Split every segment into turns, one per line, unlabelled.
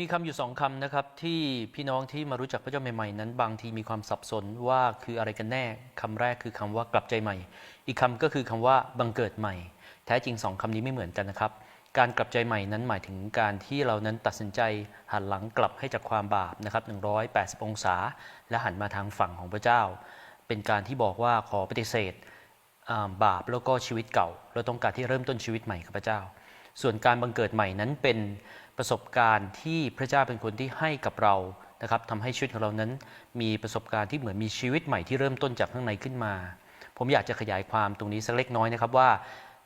มีคำอยู่สองคำนะครับที่พี่น้องที่มารู้จักพระเจ้าใหม่ๆ นั้น บางทีมีความสับสนว่าคืออะไรกันแน่คำแรกคือคำว่ากลับใจใหม่ อีกคำก็คือคำว่าบังเกิดใหม่ แท้จริงสองคำนี้ไม่เหมือนกันนะครับ การกลับใจใหม่นั้นหมายถึงการที่เรานั้นตัดสินใจหันหลังกลับให้จากความบาปนะครับ180 องศา และหันมาทางฝั่งของพระเจ้า เป็นการที่บอกว่าขอปฏิเสธบาปแล้วก็ชีวิตเก่า เราต้องการที่เริ่มต้นชีวิตใหม่กับพระเจ้า ส่วนการบังเกิดใหม่นั้นเป็น ประสบการณ์ที่พระเจ้าเป็นคนที่ให้กับเรานะครับทำให้ชีวิตของเรานั้น มีประสบการณ์ที่เหมือนมีชีวิตใหม่ที่เริ่มต้นจากข้างในขึ้นมา ผมอยากจะขยายความตรงนี้สักเล็กน้อยนะครับว่า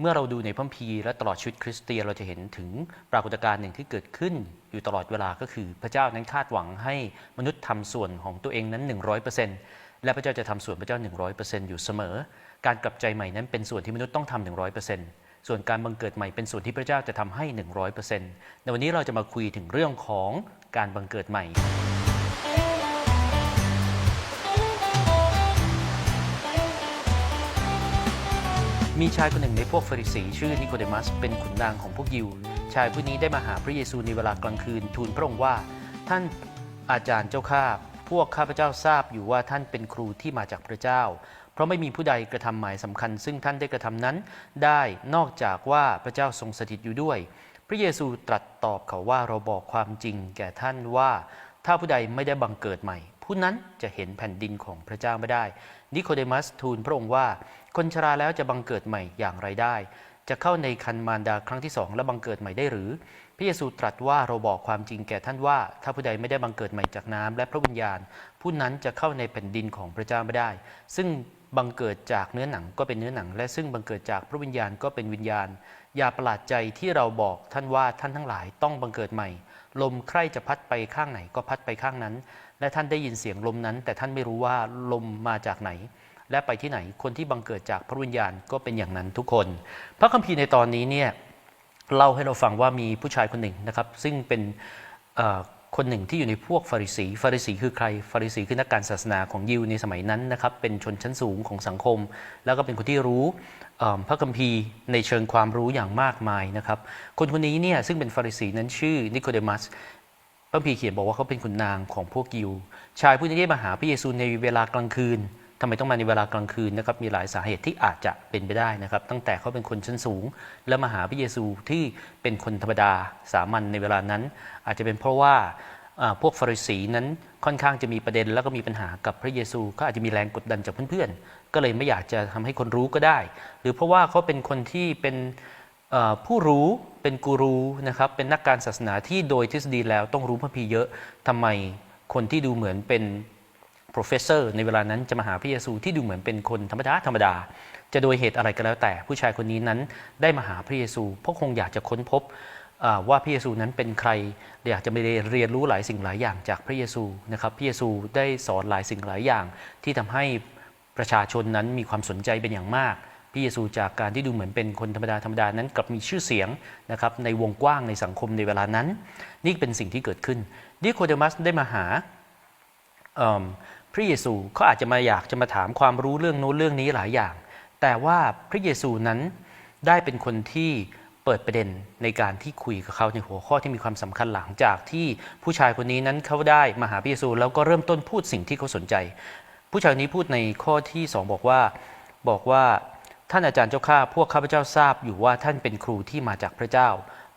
เมื่อเราดูในพัมภีและตลอดชีวิตคริสเตียนเราจะเห็นถึงปรากฏการณ์หนึ่งที่เกิดขึ้นอยู่ตลอดเวลาก็คือพระเจ้านั้นคาดหวังให้มนุษย์ทำส่วนของตัวเองนั้น 100%และพระเจ้าจะทำส่วนพระเจ้า 100%อยู่เสมอ การกลับใจใหม่นั้นเป็นส่วนที่มนุษย์ต้องทำ100% ส่วนการบังเกิดใหม่เป็นส่วนที่พระเจ้าจะทำให้ 100%ในวันนี้เราจะมาคุยถึงเรื่องของการบังเกิดใหม่มีชายคนหนึ่งในพวกฟาริสีชื่อนิโคเดมัส เป็นขุนนางของพวกยิว ชายผู้นี้ได้มาหาพระเยซูในเวลากลางคืนทูลพระองค์ว่า ท่านอาจารย์เจ้าข้าพวกข้าพเจ้าทราบอยู่ว่าท่านเป็นครูที่มาจากพระเจ้า เพราะไม่มีผู้ใดกระทำหมายสำคัญ ซึ่งท่านได้กระทำนั้น ได้นอกจากว่าพระเจ้าทรงสถิตอยู่ด้วย พระเยซูตรัสตอบเขาว่าเราบอกความจริงแก่ท่านว่า ถ้าผู้ใดไม่ได้บังเกิดใหม่ ผู้นั้นจะเห็นแผ่นดินของพระเจ้าไม่ได้ นิโคเดมัสทูลพระองค์ว่า คนชราแล้วจะบังเกิดใหม่อย่างไรได้ จะเข้าในคันมารดาครั้งที่สองและบังเกิดใหม่ได้หรือพระเยซูตรัสว่าเราบอกความจริงแก่ท่านว่า ถ้าผู้ใดไม่ได้บังเกิดใหม่จากน้ำและพระวิญญาณ ผู้นั้นจะเข้าในแผ่นดินของพระเจ้าไม่ได้ ซึ่ง บังเกิดจากเนื้อหนังก็เป็นเนื้อหนัง และซึ่งบังเกิดจากพระวิญญาณก็เป็นวิญญาณ อย่าประหลาดใจที่เราบอกท่านว่าท่านทั้งหลายต้องบังเกิดใหม่ ลมใครจะพัดไปข้างไหนก็พัดไปข้างนั้น และท่านได้ยินเสียงลมนั้น แต่ท่านไม่รู้ว่าลมมาจากไหน และไปที่ไหนคนที่บังเกิดจากพระวิญญาณก็เป็นอย่างนั้นทุกคน พระคัมภีร์ในตอนนี้เนี่ยเล่าให้เราฟังว่ามีผู้ชายคนหนึ่งนะครับ ซึ่งเป็น คนหนึ่งที่อยู่ในพวกฟาริสี ฟาริสีคือใคร ฟาริสีคือนักการศาสนาของยิวในสมัยนั้นนะครับ เป็นชนชั้นสูงของสังคม แล้วก็เป็นคนที่รู้พระคัมภีร์ในเชิงความรู้อย่างมากมายนะครับ คนคนนี้เนี่ยซึ่งเป็นฟาริสีนั้นชื่อนิโคเดมัส พระคัมภีร์เขียนบอกว่าเขาเป็นขุนนางของพวกยิว ชายผู้นี้ได้มาหาพระเยซูในเวลากลางคืน ทำไมต้องมาในเวลากลางคืนนะครับมีหลายสาเหตุที่อาจจะเป็นไปได้นะครับ ตั้งแต่เขาเป็นคนชั้นสูง แล้วมาหาพระเยซูที่เป็นคนธรรมดาสามัญในเวลานั้น อาจจะเป็นเพราะว่าพวกฟาริสีนั้นค่อนข้างจะมีประเด็นแล้วก็มีปัญหากับพระเยซูเขาอาจจะมีแรงกดดันจากเพื่อนๆ ก็เลยไม่อยากจะทำให้คนรู้ก็ได้ หรือเพราะว่าเขาเป็นคนที่เป็นผู้รู้เป็นกูรูนะครับเป็นนักการศาสนาที่โดยทฤษฎีแล้วต้องรู้พระคัมภีเยอะทำไมคนที่ดูเหมือนเป็น professor ในเวลานั้นจะมาหาพระเยซูที่ดูเหมือนเป็นคนธรรมดาธรรมดา จะโดยเหตุอะไรก็แล้วแต่ผู้ชายคนนี้นั้นได้มาหาพระเยซูเพราะคงอยากจะค้นพบว่าพระเยซูนั้นเป็นใครอยากจะไปเรียนรู้หลายสิ่งหลายอย่างจากพระเยซูนะครับพระเยซูได้สอนหลายสิ่งหลายอย่าง ที่ทำให้ประชาชนนั้นมีความสนใจเป็นอย่างมากพระเยซูจากการที่ดูเหมือนเป็นคนธรรมดาธรรมดานั้นกลับมีชื่อเสียงนะครับในวงกว้างในสังคมในเวลานั้น นี่เป็นสิ่งที่เกิดขึ้นนิโคเดมัสได้มาหา พระเยซูเขาอาจจะมาอยากจะมาถามความรู้เรื่องโน้นเรื่องนี้หลายอย่าง แต่ว่าพระเยซูนั้นได้เป็นคนที่เปิดประเด็นในการที่คุยกับเขาในหัวข้อที่มีความสำคัญหลังจากที่ผู้ชายคนนี้นั้นเขาได้มาหาพระเยซู แล้วก็เริ่มต้นพูดสิ่งที่เขาสนใจ ผู้ชายคนนี้พูดในข้อที่สองบอกว่าบอกว่าท่านอาจารย์เจ้าข้าพวกข้าพเจ้าทราบอยู่ว่าท่านเป็นครูที่มาจากพระเจ้า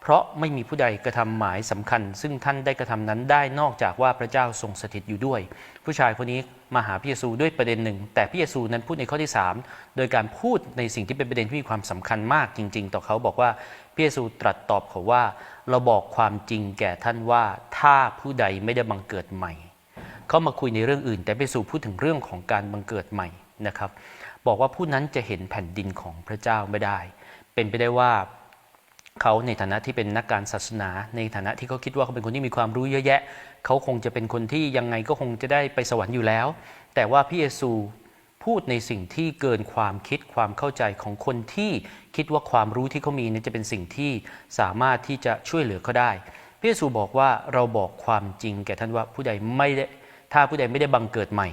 เพราะไม่มีผู้ใดกระทำหมายสำคัญ ซึ่งท่านได้กระทำนั้นได้นอกจากว่าพระเจ้าทรงสถิตอยู่ด้วย ผู้ชายคนนี้มาหาพระเยซูด้วยประเด็นหนึ่ง แต่พระเยซูนั้นพูดในข้อที่ 3 โดยการพูดในสิ่งที่เป็นประเด็นที่มีความสำคัญมากจริง ๆ ต่อเขาบอกว่าพระเยซูตรัสตอบเขาว่า เราบอกความจริงแก่ท่านว่าถ้าผู้ใดไม่ได้บังเกิดใหม่ เขามาคุยในเรื่องอื่น แต่พระเยซูพูดถึงเรื่องของการบังเกิดใหม่นะครับ บอกว่าผู้นั้นจะเห็นแผ่นดินของพระเจ้าไม่ได้ เป็นไปได้ว่า เขาในฐานะที่เป็นนักการศาสนา ในฐานะที่เขาคิดว่าเขาเป็นคนที่มีความรู้เยอะแยะ เขาคงจะเป็นคนที่ยังไงก็คงจะได้ไปสวรรค์อยู่แล้ว แต่ว่าพระเยซูพูดในสิ่งที่เกินความคิดความเข้าใจของคนที่คิดว่าความรู้ที่เขามีนั้นจะเป็นสิ่งที่สามารถที่จะช่วยเหลือเขาได้พระเยซูบอกว่าเราบอกความจริงแก่ท่านว่าผู้ใดไม่ได้ถ้าผู้ใดไม่ได้บังเกิดใหม่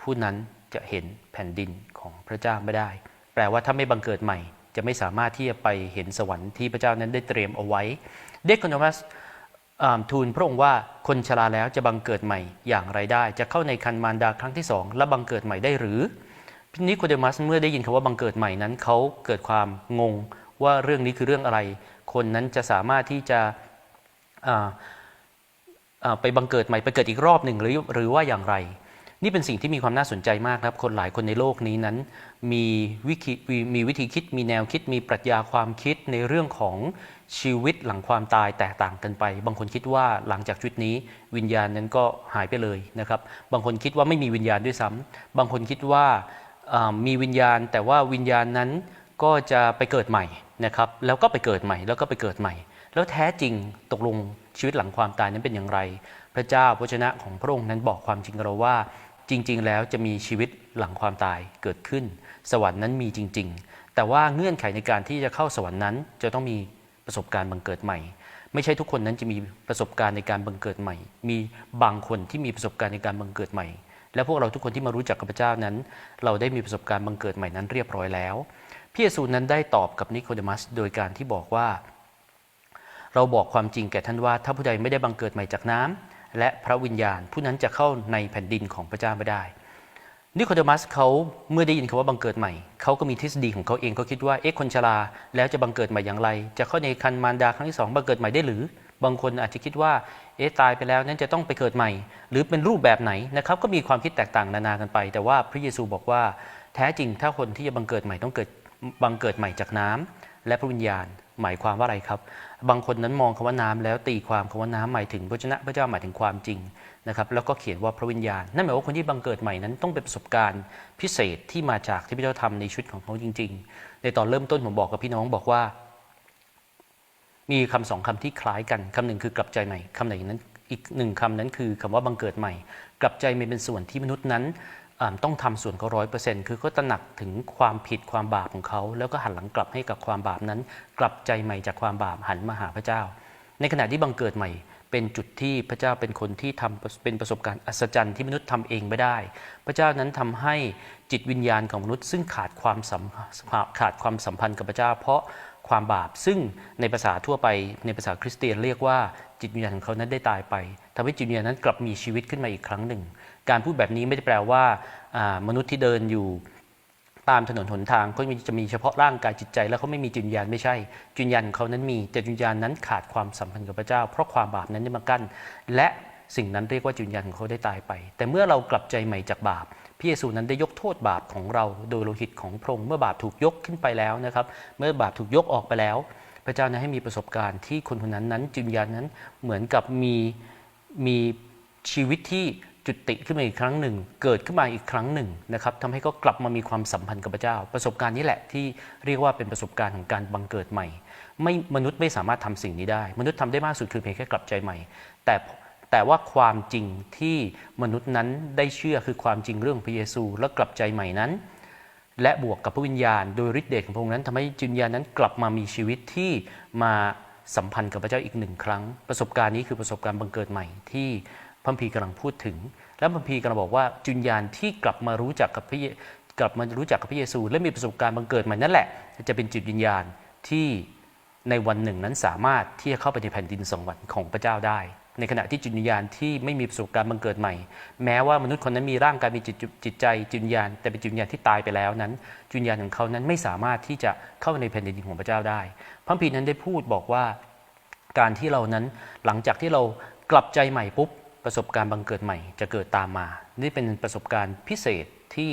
ผู้นั้นจะเห็นแผ่นดินของพระเจ้าไม่ได้ แปลว่าถ้าไม่บังเกิดใหม่ จะไม่สามารถที่จะไปเห็นสวรรค์ที่พระเจ้านั้นได้เตรียมเอาไว้ เด็กคอนมัสทูลพระองค์ว่าคนชราแล้วจะบังเกิดใหม่อย่างไรได้ จะเข้าในคันมารดาครั้งที่สองและบังเกิดใหม่ได้หรือนิโคเดมัสเมื่อได้ยินคำว่าบังเกิดใหม่นั้นเขาเกิดความงงว่าเรื่องนี้คือเรื่องอะไร คนนั้นจะสามารถที่จะไปบังเกิดใหม่ไปเกิดอีกรอบหนึ่งหรือหรือว่าอย่างไร นี่เป็นสิ่งที่มีความน่าสนใจมากครับ คนหลายคนในโลกนี้นั้น มีวิธีมีวิธีคิดมีแนวคิดมีปรัชญาความคิดในเรื่องของชีวิตหลังความตายแตกต่างกันไป บางคนคิดว่าหลังจากชีวิตนี้ วิญญาณนั้นก็หายไปเลยนะครับ บางคนคิดว่าไม่มีวิญญาณด้วยซ้ำบางคนคิดว่าอ่ามีวิญญาณ แต่ว่าวิญญาณนั้นก็จะไปเกิดใหม่นะครับแล้วก็ไปเกิดใหม่แล้วก็ไปเกิดใหม่ แล้วแท้จริงตกลงชีวิตหลังความตายนั้นเป็นอย่างไร พระเจ้าพระชนะของพระองค์นั้นบอกความจริงกับเราว่า จริง ๆ แล้วจะมีชีวิตหลังความตายเกิดขึ้น สวรรค์นั้นมีจริง ๆ แต่ว่าเงื่อนไขในการที่จะเข้าสวรรค์นั้น จะต้องมีประสบการณ์บังเกิดใหม่ ไม่ใช่ทุกคนนั้นจะมีประสบการณ์ในการบังเกิดใหม่ มีบางคนที่มีประสบการณ์ในการบังเกิดใหม่ และพวกเราทุกคนที่มารู้จักกับพระเจ้านั้น เราได้มีประสบการณ์บังเกิดใหม่นั้นเรียบร้อยแล้วพระเยซูนั้นได้ตอบกับนิโคเดมัสโดยการที่บอกว่า เราบอกความจริงแก่ท่านว่า ถ้าผู้ใดไม่ได้บังเกิดใหม่จากน้ำ และพระวิญญาณ ผู้นั้นจะเข้าในแผ่นดินของพระเจ้าไม่ได้นิโคเดมัสเขาเมื่อได้ยินคำว่าบังเกิดใหม่ เขาก็มีทฤษฎีของเขาเองเขาคิดว่าเอ๊ะคนชราแล้วจะบังเกิดใหม่อย่างไร จะเข้าในคันมารดาครั้งที่สองบังเกิดใหม่ได้หรือ บางคนอาจจะคิดว่าเอ๊ะตายไปแล้วนั้นจะต้องไปเกิดใหม่ หรือเป็นรูปแบบไหนนะครับก็มีความคิดแตกต่างนานากันไป แต่ว่าพระเยซูบอกว่าแท้จริงถ้าคนที่จะบังเกิดใหม่ต้องเกิดบังเกิดใหม่จากน้ำและพระวิญญาณ หมายความว่าอะไรครับ บางคนนั้นมองคำว่าน้ำแล้วตีความคำว่าน้ำหมายถึงพระชนะพระเจ้าหมายถึงความจริงนะครับแล้วก็เขียนว่าพระวิญญาณ นั่นหมายว่าคนที่บังเกิดใหม่นั้นต้องเป็นประสบการณ์พิเศษที่มาจากที่พระเจ้าทำในชีวิตของเขาจริง ๆ ในตอนเริ่มต้นผมบอกกับพี่น้องบอกว่า มีคำสองคำที่คล้ายกันคำหนึ่งคือกลับใจใหม่คำไหนนั้นอีกหนึ่งคำนั้นคือคำว่าบังเกิดใหม่ กลับใจใหม่เป็นส่วนที่มนุษย์นั้น ต้องทำส่วนเขาร้อยเปอร์เซ็นต์คือเขาตระหนักถึงความผิดความบาปของเขา แล้วก็หันหลังกลับให้กับความบาปนั้น กลับใจใหม่จากความบาปหันมาหาพระเจ้า ในขณะที่บังเกิดใหม่ เป็นจุดที่พระเจ้าเป็นคนที่ทำเป็นประสบการณ์อัศจรรย์ที่มนุษย์ทำเองไม่ได้ พระเจ้านั้นทำให้จิตวิญญาณของมนุษย์ ซึ่งขาดความสัมขาดความสัมพันธ์กับพระเจ้า เพราะความบาปซึ่งในภาษาทั่วไปในภาษาคริสเตียนเรียกว่าจิตวิญญาณของเขานั้นได้ตายไปทำให้จิตวิญญาณนั้นกลับมีชีวิตขึ้นมาอีกครั้งหนึ่ง การพูดแบบนี้ไม่ได้แปลว่ามนุษย์ที่เดินอยู่ตามถนนหนทางก็จะมีเฉพาะร่างกายจิตใจ แล้วเขาไม่มีจิตญญาณไม่ใช่จิตญญาณเขานั้นมีแต่จิตญญาณนั้นขาดความสัมพันธ์กับพระเจ้า เพราะความบาปนั้นได้มากั้น และสิ่งนั้นเรียกว่าจิตญญาณของเขาได้ตายไป แต่เมื่อเรากลับใจใหม่จากบาปพระเยซูนั้นได้ยกโทษบาปของเรา โดยโลหิตของพระองค์เมื่อบาปถูกยกขึ้นไปแล้วนะครับ เมื่อบาปถูกยกออกไปแล้ว พระเจ้านั้นให้มีประสบการณ์ที่คนคนนั้นนั้นจิตวิญญาณนั้นเหมือนกับมีมีชีวิตที่ จุติขึ้นมาอีกครั้งหนึ่ง เกิดขึ้นมาอีกครั้งหนึ่งนะครับทำให้เขากลับมามีความสัมพันธ์กับพระเจ้า ประสบการณ์นี้แหละที่เรียกว่าเป็นประสบการณ์ของการบังเกิดใหม่ ไม่มนุษย์ไม่สามารถทำสิ่งนี้ได้ มนุษย์ทำได้มากสุดคือเพียงแค่กลับใจใหม่ แต่แต่ว่าความจริงที่มนุษย์นั้นได้เชื่อคือความจริงเรื่องพระเยซู และกลับใจใหม่นั้น และบวกกับพระวิญญาณ โดยฤทธิเดชของพระองค์นั้นทำให้จิตวิญญาณนั้นกลับมามีชีวิตที่มาสัมพันธ์กับพระเจ้าอีกหนึ่งครั้ง ประสบการณ์นี้คือประสบการณ์บังเกิดใหม่ที่ พัมภีร์กำลังพูดถึง และพัมภีกำลังบอกว่าจิตวิญญาณที่กลับมารู้จักกับพระกลับมารู้จักกับพระเยซู และมีประสบการณ์บังเกิดใหม่นั่นแหละ จะเป็นจิตวิญญาณที่ในวันหนึ่งนั้นสามารถที่จะเข้าไปในแผ่นดินสวรรค์ของพระเจ้าได้ ในขณะที่จิตวิญญาณที่ไม่มีประสบการณ์บังเกิดใหม่ แม้ว่ามนุษย์คนนั้นมีร่างกายมีจิตจิตใจจิตวิญญาณ แต่เป็นจิตวิญญาณที่ตายไปแล้วนั้นจิตวิญญาณของเขานั้นไม่สามารถที่จะเข้าในแผ่นดินของพระเจ้าได้พระคัมภีนั้นได้พูดบอกว่า การที่เรานั้นหลังจากที่เรากลับใจใหม่ปุ๊บ ประสบการณ์บังเกิดใหม่จะเกิดตามมา นี่เป็นประสบการณ์พิเศษที่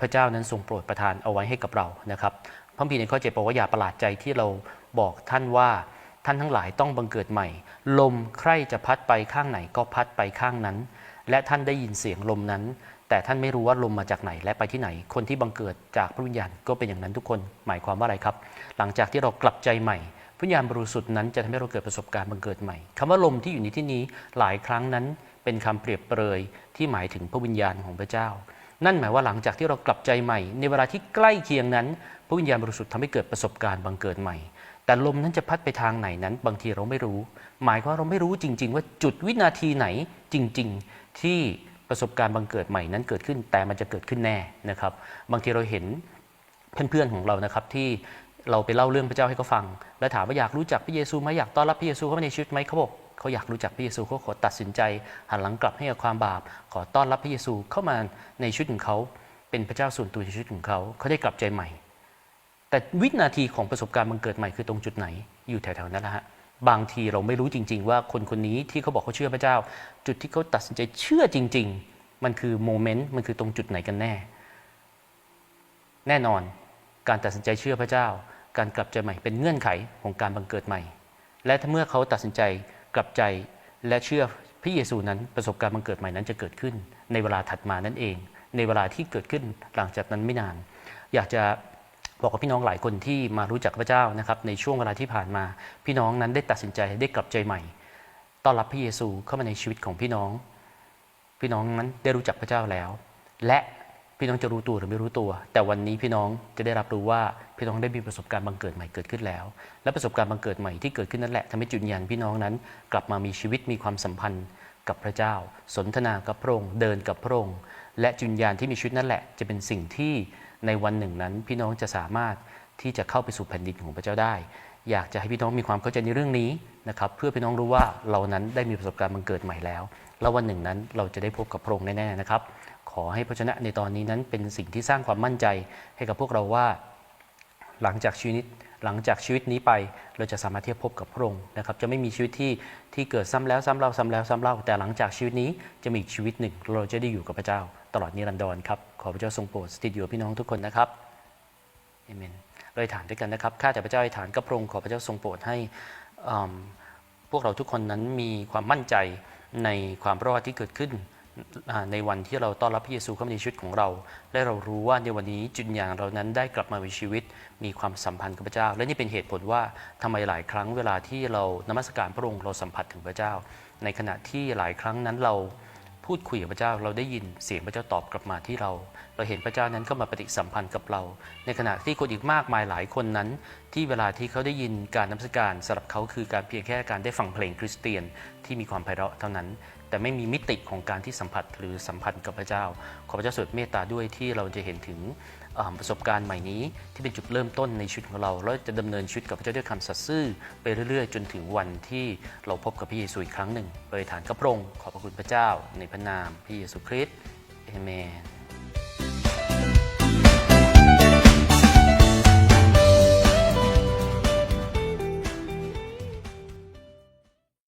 พระเจ้านั้นทรงโปรดประทานเอาไว้ให้กับเรานะครับพระคัมภีในข้อเจ็ดบอกว่าอย่าประหลาดใจที่เราบอกท่านว่าท่านทั้งหลายต้องบังเกิดใหม่ ลมใครจะพัดไปข้างไหนก็พัดไปข้างนั้น และท่านได้ยินเสียงลมนั้น แต่ท่านไม่รู้ว่าลมมาจากไหนและไปที่ไหน คนที่บังเกิดจากพระวิญญาณก็เป็นอย่างนั้นทุกคน หมายความว่าอะไรครับ หลังจากที่เรากลับใจใหม่ พระญญาณบริสุทธิ์นั้นจะทำให้เราเกิดประสบการณ์บังเกิดใหม่คำว่าลมที่อยู่ในที่นี้หลายครั้งนั้นเป็นคำเปรียบเปรยที่หมายถึงพระวิญญาณของพระเจ้า นั่นหมายว่าหลังจากที่เรากลับใจใหม่ ในเวลาที่ใกล้เคียงนั้น พระวิญญาณบริสุทธิ์ทำให้เกิดประสบการณ์บังเกิดใหม่ แต่ลมนั้นจะพัดไปทางไหนนั้น บางทีเราไม่รู้ หมายความว่าเราไม่รู้จริง ๆ ว่าจุดวินาทีไหนจริง ๆ ที่ประสบการณ์บังเกิดใหม่นั้นเกิดขึ้นแต่มันจะเกิดขึ้นแน่นะครับ บางทีเราเห็นเพื่อนๆของเรานะครับที่ เราไปเล่าเรื่องพระเจ้าให้เขาฟัง แล้วถามว่าอยากรู้จักพระเยซูไหมอยากต้อนรับพระเยซูเข้ามาในชีวิตไหมเขาบอกเขาอยากรู้จักพระเยซูเขาขอตัดสินใจหันหลังกลับให้กับความบาป ขอต้อนรับพระเยซูเข้ามาในชีวิตของเขาเป็นพระเจ้าส่วนตัวในชีวิตของเขาเขาได้กลับใจใหม่ แต่วินาทีของประสบการณ์บังเกิดใหม่คือตรงจุดไหนอยู่แถวๆนั้นแหละฮะบางทีเราไม่รู้จริง ๆ ว่าคนคนนี้ที่เขาบอกเขาเชื่อพระเจ้า จุดที่เขาตัดสินใจเชื่อจริง ๆ มันคือโมเมนต์มันคือตรงจุดไหนกันแน่ แน่นอนการตัดสินใจเชื่อพระเจ้า การกลับใจใหม่เป็นเงื่อนไขของการบังเกิดใหม่ และถ้าเมื่อเขาตัดสินใจกลับใจและเชื่อพระเยซูนั้นประสบการณ์บังเกิดใหม่นั้นจะเกิดขึ้น ในเวลาถัดมานั่นเอง ในเวลาที่เกิดขึ้นหลังจากนั้นไม่นาน อยากจะบอกกับพี่น้องหลายคนที่มารู้จักพระเจ้านะครับในช่วงเวลาที่ผ่านมา พี่น้องนั้นได้ตัดสินใจได้กลับใจใหม่ต้อนรับพระเยซูเข้ามาในชีวิตของพี่น้อง พี่น้องนั้นได้รู้จักพระเจ้าแล้ว และ พี่น้องจะรู้ตัวหรือไม่รู้ตัว แต่วันนี้พี่น้องจะได้รับรู้ว่าพี่น้องได้มีประสบการณ์บังเกิดใหม่เกิดขึ้นแล้ว และประสบการณ์บังเกิดใหม่ที่เกิดขึ้นนั่นแหละทำให้จุดยันพี่น้องนั้น กลับมามีชีวิตมีความสัมพันธ์กับพระเจ้า สนทนากับพระองค์เดินกับพระองค์และจุดยานที่มีชีวิตนั่นแหละ จะเป็นสิ่งที่ในวันหนึ่งนั้น พี่น้องจะสามารถที่จะเข้าไปสู่แผ่นดินของพระเจ้าได้ อยากจะให้พี่น้องมีความเข้าใจในเรื่องนี้นะครับเพื่อพี่น้องรู้ว่าเรานั้นได้มีประสบการณ์บังเกิดใหม่แล้ว แล้ววันหนึ่งนั้นเราจะได้พบกับพระองค์แน่ๆนะครับ ขอให้พระชนะในตอนนี้นั้นเป็นสิ่งที่สร้างความมั่นใจให้กับพวกเราว่า หลังจากชีวิตหลังจากชีวิตนี้ไปเราจะสามารถที่จะพบกับพระองค์นะครับจะไม่มีชีวิตที่ที่เกิดซ้ำแล้วซ้ำเล่าซ้ำแล้วซ้ำเล่า แต่หลังจากชีวิตนี้จะมีอีกชีวิตหนึ่ง เราจะได้อยู่กับพระเจ้าตลอดนิรันดรครับขอพระเจ้าทรงโปรดสถิตอยู่พี่น้องทุกคนนะครับเอเมนเราอธิษฐานด้วยกันนะครับข้าแต่พระเจ้าอธิษฐานกับพระองค์ขอพระเจ้าทรงโปรดให้พวกเราทุกคนนั้นมีความมั่นใจในความรอดที่เกิดขึ้น ในวันที่เราต้อนรับพระเยซูเข้ามาในชีวิตของเรา และเรารู้ว่าในวันนี้จุดอย่างเรานั้นได้กลับมามีชีวิต มีความสัมพันธ์กับพระเจ้า และนี่เป็นเหตุผลว่าทำไมหลายครั้งเวลาที่เรานมัสการพระองค์เราสัมผัสถึงพระเจ้า ในขณะที่หลายครั้งนั้นเราพูดคุยกับพระเจ้า เราได้ยินเสียงพระเจ้าตอบกลับมาที่เรา เราเห็นพระเจ้านั้นเข้ามาปฏิสัมพันธ์กับเรา ในขณะที่คนอีกมากมายหลายคนนั้น ที่เวลาที่เขาได้ยินการนมัสการสำหรับเขาคือการเพียงแค่การได้ฟังเพลงคริสเตียนที่มีความไพเราะเท่านั้น แต่ไม่มีมิติของการที่สัมผัสหรือสัมพันธ์กับพระเจ้า ขอพระเจ้าสวดเมตตาด้วยที่เราจะเห็นถึงประสบการณ์ใหม่นี้ที่เป็นจุดเริ่มต้นในชีวิตของเรา แล้วจะดำเนินชีวิตกับพระเจ้าด้วยคำสัตย์ซื่อไปเรื่อยๆ จนถึงวันที่เราพบกับพระเยซูอีกครั้งหนึ่งโดยฐานกับพระองค์ขอบพระคุณพระเจ้า ในพระนามพระเยซูคริสต์เอเมน